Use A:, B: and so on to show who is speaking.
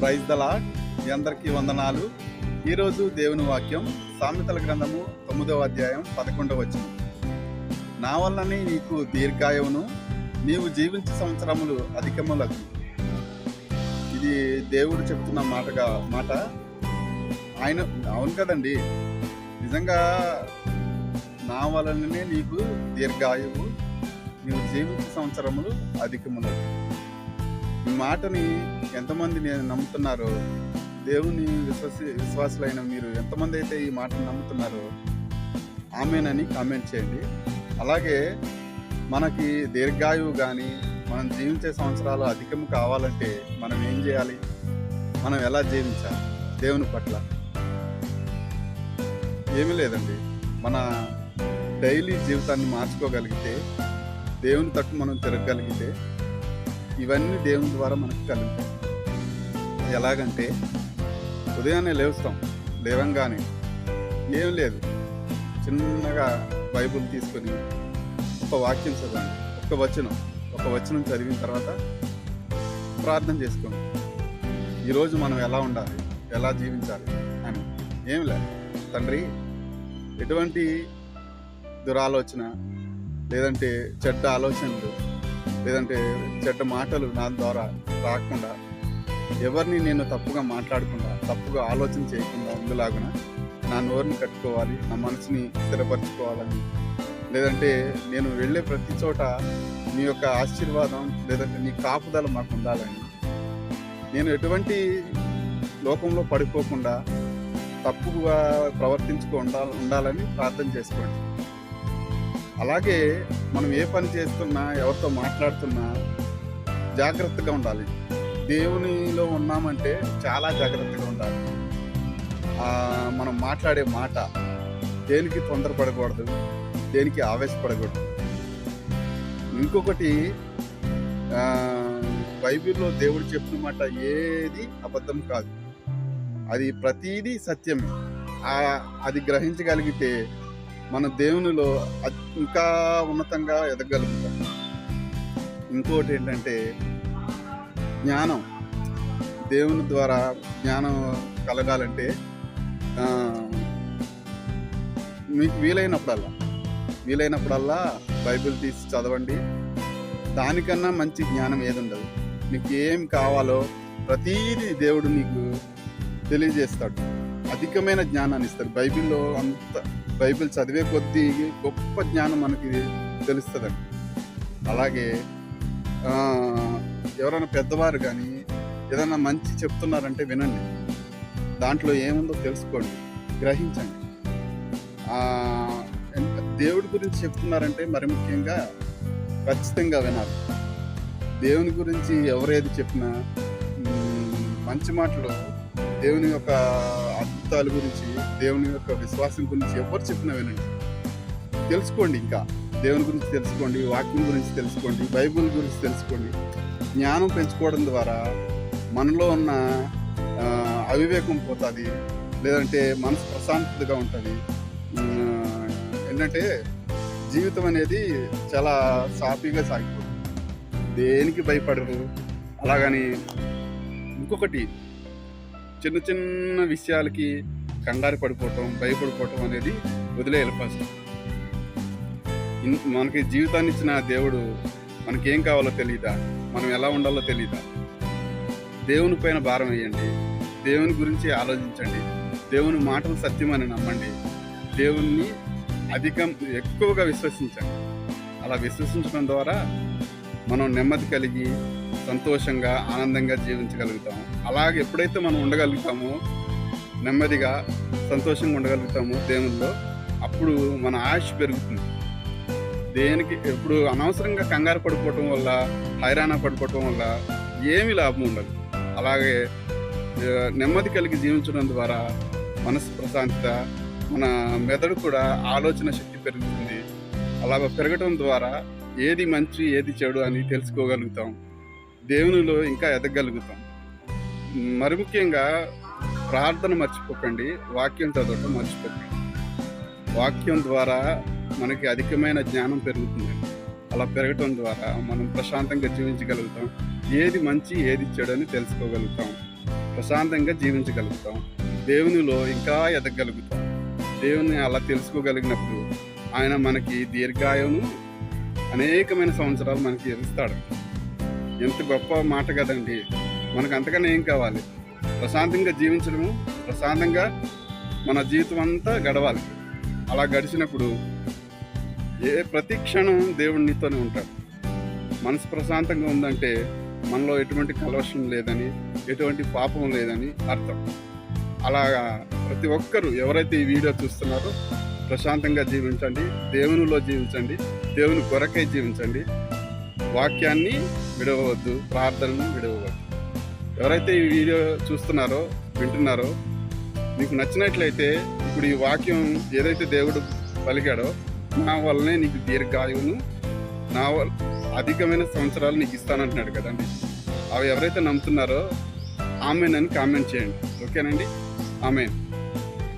A: Praise దలా మీ అందరికీ వందనాలు. ఈరోజు దేవుని వాక్యం సామెతల గ్రంథము తొమ్మిదవ అధ్యాయం పదకొండవ వచ్చింది నా వల్లనే నీకు దీర్ఘాయువును నీవు జీవించే సంవత్సరములు అధికములకు. ఇది దేవుడు చెప్తున్న మాటగా మాట. ఆయన అవును కదండి. నిజంగా నా వలననే నీకు దీర్ఘాయువు నీవు జీవించే సంవత్సరములు అధికములకు. ఈ మాటని ఎంతమంది నేను నమ్ముతున్నారో దేవుని విశ్వసి విశ్వాసులైన మీరు ఎంతమంది అయితే ఈ మాటను నమ్ముతున్నారో ఆమెనని కామెంట్ చేయండి. అలాగే మనకి దీర్ఘాయువు కానీ మనం జీవించే సంవత్సరాలు అధికం కావాలంటే మనం ఏం చేయాలి? మనం ఎలా జీవించాలి? దేవుని పట్ల. ఏమీ లేదండి. మన డైలీ జీవితాన్ని మార్చుకోగలిగితే దేవుని తట్టు మనం తిరగగలిగితే ఇవన్నీ దేవుని ద్వారా మనకు కలుగుతాయి. ఎలాగంటే ఉదయాన్నే లేవుస్తాం లేవంగానే. ఏం లేదు. చిన్నగా బైబుల్ తీసుకొని ఒక వాక్యం చదవండి ఒక వచనం. ఒక వచనం చదివిన తర్వాత ప్రార్థన చేసుకోండి. ఈరోజు మనం ఎలా ఉండాలి? ఎలా జీవించాలి? అని. ఏం లేదు తండ్రి ఎటువంటి దురాలోచన లేదంటే చెడ్డ ఆలోచనలు లేదంటే చెడ్డ మాటలు నా ద్వారా రాకుండా ఎవరిని నేను తప్పుగా మాట్లాడకుండా తప్పుగా ఆలోచన చేయకుండా ఉండేలాగున నా నోరుని కట్టుకోవాలి నా మనసుని స్థిరపరచుకోవాలని. లేదంటే నేను వెళ్ళే ప్రతి చోట నీ యొక్క ఆశీర్వాదం లేదంటే నీ కాపుదల మాకు ఉండాలని. నేను ఎటువంటి లోకంలో పడిపోకుండా తప్పుగా ప్రవర్తించుకో ఉండాలని ప్రార్థన చేసుకోండి. అలాగే మనం ఏ పని చేస్తున్నా ఎవరితో మాట్లాడుతున్నా జాగ్రత్తగా ఉండాలి. దేవునిలో ఉన్నామంటే చాలా జాగ్రత్తగా ఉండాలి. మనం మాట్లాడే మాట దేనికి తొందరపడకూడదు దేనికి ఆవేశపడకూడదు. ఇంకొకటి బైబిల్లో దేవుడు చెప్పిన మాట ఏది అబద్ధం కాదు. అది ప్రతీది సత్యమే. అది గ్రహించగలిగితే మన దేవునిలో ఇంకా ఉన్నతంగా ఎదగలుగుతాం. ఇంకోటి ఏంటంటే జ్ఞానం. దేవుని ద్వారా జ్ఞానం కలగాలంటే మీకు వీలైనప్పుడల్లా వీలైనప్పుడల్లా బైబిల్ తీసి చదవండి. దానికన్నా మంచి జ్ఞానం ఏది ఉండదు నీకు ఏం కావాలో ప్రతీది దేవుడు నీకు తెలియజేస్తాడు. అధికమైన జ్ఞానాన్ని ఇస్తాడు. బైబిల్లో అంత బైబిల్ చదివే కొద్దీ గొప్ప జ్ఞానం మనకి తెలుస్తుందండి. అలాగే ఎవరైనా పెద్దవారు కానీ ఏదైనా మంచి చెప్తున్నారంటే వినండి. దాంట్లో ఏముందో తెలుసుకోండి. గ్రహించండి. దేవుడి గురించి చెప్తున్నారంటే మరి ముఖ్యంగా ఖచ్చితంగా వినాలి. దేవుని గురించి ఎవరేది చెప్పినా మంచి మాటలు దేవుని యొక్క అద్భుతాల గురించి దేవుని యొక్క విశ్వాసం గురించి ఎవరు చెప్పినా వినండి. తెలుసుకోండి ఇంకా. దేవుని గురించి తెలుసుకోండి వాక్యం గురించి తెలుసుకోండి బైబిల్ గురించి తెలుసుకోండి. జ్ఞానం పెంచుకోవడం ద్వారా మనలో ఉన్న అవివేకం పోతుంది. లేదంటే మనసు ప్రశాంతతగా ఉంటుంది. ఏంటంటే జీవితం అనేది చాలా సాఫీగా సాగిపోతుంది. దేనికి భయపడరు. అలాగని ఇంకొకటి చిన్న చిన్న విషయాలకి కంగారు పడిపోవటం భయపడిపోవటం అనేది వదిలేయాలి ఫస్ట్ మనకి జీవితాన్ని ఇచ్చిన దేవుడు మనకేం కావాలో తెలియదా మనం ఎలా ఉండాలో తెలియదా దేవుని పైన భారం వేయండి. దేవుని గురించి ఆలోచించండి. దేవుని మాటలు సత్యమని నమ్మండి. దేవుణ్ణి అధికం ఎక్కువగా విశ్వసించండి. అలా విశ్వసించడం ద్వారా మనం నెమ్మది కలిగి సంతోషంగా ఆనందంగా జీవించగలుగుతాము. అలాగే ఎప్పుడైతే మనం ఉండగలుగుతామో నెమ్మదిగా సంతోషంగా ఉండగలుగుతామో దేవుల్లో అప్పుడు మన ఆయుష్ పెరుగుతుంది. దేనికి ఇప్పుడు అనవసరంగా కంగారు పడిపోవటం వల్ల హైరాణ పడిపోవటం వల్ల ఏమీ లాభం ఉండదు. అలాగే నెమ్మది కలిగి జీవించడం ద్వారా మనసు ప్రశాంతత మన మెదడు కూడా ఆలోచన శక్తి పెరుగుతుంది. అలాగ పెరగటం ద్వారా ఏది మంచి ఏది చెడు అని తెలుసుకోగలుగుతాం. దేవునిలో ఇంకా ఎదగలుగుతాం. మరి ముఖ్యంగా ప్రార్థన మర్చిపోకండి వాక్యం చదవటం మర్చిపోకండి. వాక్యం ద్వారా మనకి అధికమైన జ్ఞానం పెరుగుతుంది. అలా పెరగటం ద్వారా మనం ప్రశాంతంగా జీవించగలుగుతాం. ఏది మంచి ఏది చెడు అని తెలుసుకోగలుగుతాం. ప్రశాంతంగా జీవించగలుగుతాం. దేవునిలో ఇంకా ఎదగలుగుతాం. దేవుని అలా తెలుసుకోగలిగినప్పుడు ఆయన మనకి దీర్ఘాయును అనేకమైన సంవత్సరాలు మనకి ఎదుస్తాడు ఎంత గొప్ప మాట కదండి. మనకు అంతకన్నా ఏం కావాలి? ప్రశాంతంగా జీవించడము ప్రశాంతంగా మన జీవితం అంతా గడవాలి. అలా గడిచినప్పుడు ఏ ప్రతి క్షణం దేవుడు నీతోనే ఉంటాడు. మనసు ప్రశాంతంగా ఉందంటే మనలో ఎటువంటి కలవశం లేదని ఎటువంటి పాపం లేదని అర్థం. అలాగా ప్రతి ఒక్కరూ ఎవరైతే ఈ వీడియో చూస్తున్నారో ప్రశాంతంగా జీవించండి దేవునిలో జీవించండి దేవుని కొరకై జీవించండి. వాక్యాన్ని విడవవద్దు ప్రార్థనను విడవవద్దు. ఎవరైతే ఈ వీడియో చూస్తున్నారో వింటున్నారో మీకు నచ్చినట్లయితే ఇప్పుడు ఈ వాక్యం ఏదైతే దేవుడు పలికాడో నా వల్లనే నీకు దీర్ఘాయువును నా వల్ల అధికమైన సంవత్సరాలు నీకు ఇస్తానంటున్నాడు కదండి అవి ఎవరైతే నమ్ముతున్నారో ఆమెన్ అని కామెంట్ చేయండి. ఓకేనండి? ఆమెన్.